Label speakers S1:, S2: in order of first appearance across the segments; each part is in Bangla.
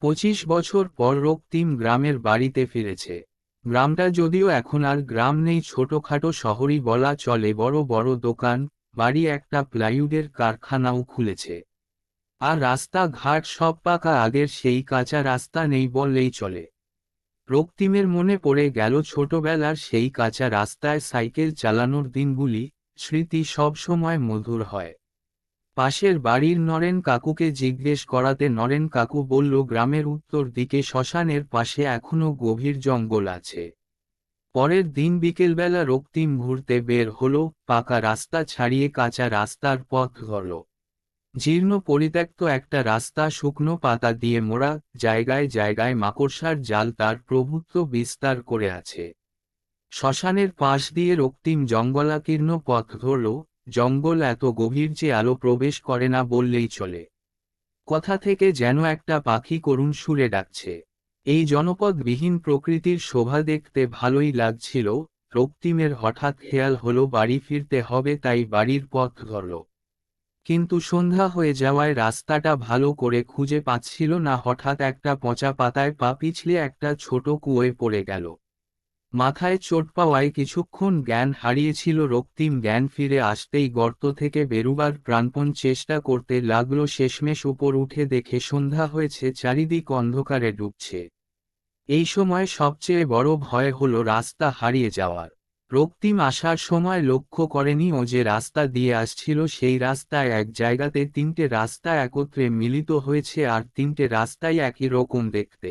S1: পঁচিশ বছর পর রক্তিম গ্রামের বাড়িতে ফিরেছে। গ্রামটা যদিও এখন আর গ্রাম নেই, ছোটখাটো শহরই বলা চলে, বড় বড় দোকান, বাড়ি একটা প্লাইউডের কারখানাও খুলেছে। আর রাস্তা ঘাট সব পাকা, আগের সেই কাঁচা রাস্তা নেই বললেই চলে। রক্তিমের মনে পড়ে গেল ছোটবেলার সেই কাঁচা রাস্তায় সাইকেল চালানোর দিনগুলি, স্মৃতি সব সময় মধুর হয়। পাশের বাড়ির নরেন কাকুকে জিজ্ঞেস করাতে নরেন কাকু বলল, গ্রামের উত্তর দিকে শ্মশানের পাশে এখনও গভীর জঙ্গল আছে। পরের দিন বিকেলবেলা রক্তিম ঘুরতে বের হলো, পাকা রাস্তা ছাড়িয়ে কাঁচা রাস্তার পথ ধরল। জীর্ণ পরিত্যক্ত একটা রাস্তা শুকনো পাতা দিয়ে মোড়া, জায়গায় জায়গায় মাকড়সার জাল তার প্রভুত্ব বিস্তার করে আছে। শ্মশানের পাশ দিয়ে রক্তিম জঙ্গলাকীর্ণ পথ ধরল জঙ্গল এত গভীর যে আলো প্রবেশ করে না বললেই চলে। কথা থেকে যেন একটা পাখি করুণ সুরে ডাকছে। এই জনপদবিহীন প্রকৃতির শোভা দেখতে ভালোই লাগছিল, রক্তিমের হঠাৎ খেয়াল হলো বাড়ি ফিরতে হবে তাই বাড়ির পথ ধরল। কিন্তু সন্ধ্যা হয়ে যাওয়ায় রাস্তাটা ভালো করে খুঁজে পাচ্ছিল না, হঠাৎ একটা পচা পাতায় পা পিছলে একটা ছোট কুয়োয় পড়ে গেল। মাথায় চোট পাওয়ায় কিছুক্ষণ জ্ঞান হারিয়েছিল রক্তিম জ্ঞান ফিরে আসতেই গর্ত থেকে বেরুবার প্রাণপণ চেষ্টা করতে লাগল শেষমেশ উপর উঠে দেখে সন্ধ্যা হয়েছে, চারিদিক অন্ধকারে ডুবছে। এই সময় সবচেয়ে বড় ভয় হলো রাস্তা হারিয়ে যাওয়ার। রক্তিম আসার সময় লক্ষ্য করেনি ও যে রাস্তা দিয়ে আসছিল সেই রাস্তায় এক জায়গাতে তিনটে রাস্তা একত্রে মিলিত হয়েছে আর তিনটে রাস্তাই একই রকম দেখতে।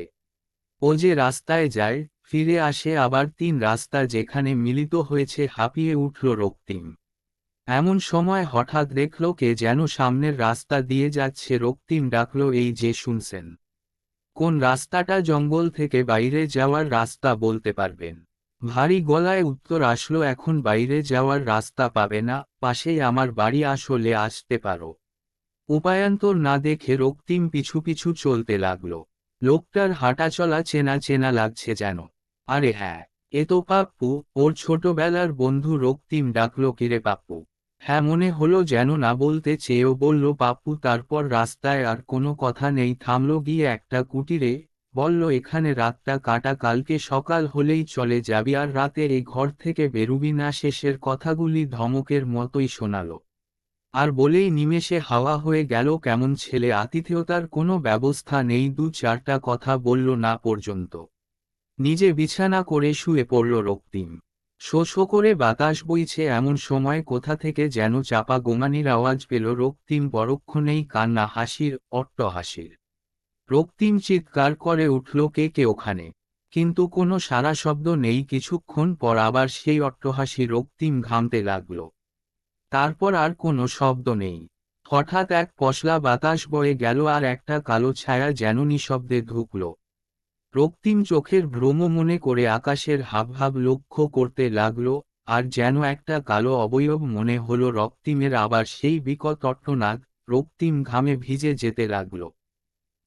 S1: ও যে রাস্তায় যায় ফিরে আসে আবার তিন রাস্তা যেখানে মিলিত হয়েছে হাঁপিয়ে উঠল রক্তিম। এমন সময় হঠাৎ দেখল কে যেন সামনের রাস্তা দিয়ে যাচ্ছে, রক্তিম ডাকল, এই যে শুনছেন। কোন রাস্তাটা জঙ্গল থেকে বাইরে যাওয়ার রাস্তা বলতে পারবেন? ভারী গলায় উত্তর আসলো, এখন বাইরে যাওয়ার রাস্তা পাবে না, পাশেই আমার বাড়ি, আসলে আসতে পারো। উপায়ান্তর না দেখে রক্তিম পিছু পিছু চলতে লাগল। লোকটার হাঁটাচলা চেনা চেনা লাগছে যেন। আরে হ্যাঁ এ তো পাপ্পু, ওর ছোটবেলার বন্ধু রক্তিম ডাকলো, কিরে পাপ্পু? হ্যাঁ মনে হলো যেন না বলতে চেয়েও বলল, পাপ্পু, তারপর রাস্তায় আর কোনো কথা নেই, থামলো গিয়ে একটা কুটিরে। বলল, এখানে রাতটা কাটা, কালকে সকাল হলেই চলে যাবি। আর রাতে এই ঘর থেকে বেরুবি না, শেষের কথাগুলি ধমকের মতোই শোনালো। আর বলেই নিমেষে হাওয়া হয়ে গেল, কেমন ছেলে, আতিথেয়তার কোনো ব্যবস্থা নেই। দু চারটা কথা বলল না পর্যন্ত। নিজে বিছানা করে শুয়ে পড়ল রক্তিম। শো শো করে বাতাস বইছে এমন সময় কোথা থেকে যেন চাপা গোমানির আওয়াজ পেল রক্তিম পরক্ষণেই কান্না হাসির, অট্ট হাসির। রক্তিম চিৎকার করে উঠল কে কে ওখানে? কিন্তু কোনো সারা শব্দ নেই, কিছুক্ষণ পর আবার সেই অট্টহাসি রক্তিম ঘামতে লাগল। তারপর আর কোনো শব্দ নেই। হঠাৎ এক পশলা বাতাস বয়ে গেল আর একটা কালো ছায়া যেন নিঃশব্দে ঢুকল। রক্তিম চোখের ভ্রম মনে করে আকাশের হাবভাব লক্ষ্য করতে লাগল, আর যেন একটা কালো অবয়ব মনে হল রক্তিমের, আবার সেই বিকট অট্টনাদ রক্তিম ঘামে ভিজে যেতে লাগল।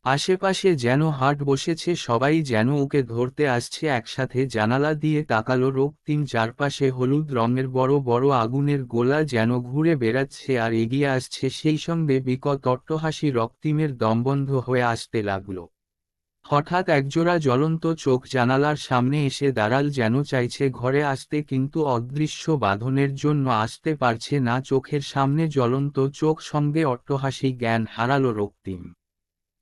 S1: আশেপাশে যেন হাট বসেছে, সবাই যেন ওকে ধরতে আসছে, একসাথে জানালা দিয়ে তাকালো রক্তিম, চারপাশে হলুদ রঙের বড় বড় আগুনের গোলা যেন ঘুরে বেড়াচ্ছে, আর এগিয়ে আসছে, সেই সঙ্গে বিকট অট্টহাসি রক্তিমের দমবন্ধ হয়ে আসতে লাগল। হঠাৎ একজোড়া জ্বলন্ত চোখ জানালার সামনে এসে দাঁড়াল যেন চাইছে ঘরে আসতে কিন্তু অদৃশ্য বাঁধনের জন্য আসতে পারছে না চোখের সামনে জ্বলন্ত চোখ সঙ্গে অট্টহাসি জ্ঞান হারালো রক্তিম।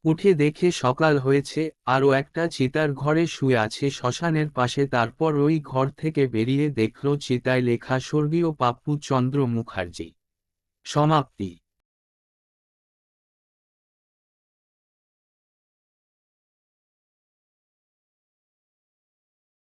S1: উঠে দেখে সকাল হয়েছে, আরও একটা চিতার ঘরে শুয়ে আছে শ্মশানের পাশে তারপর ওই ঘর থেকে বেরিয়ে দেখল চিতায় লেখা স্বর্গীয় পাপ্পু চন্দ্র মুখার্জি। সমাপ্তি।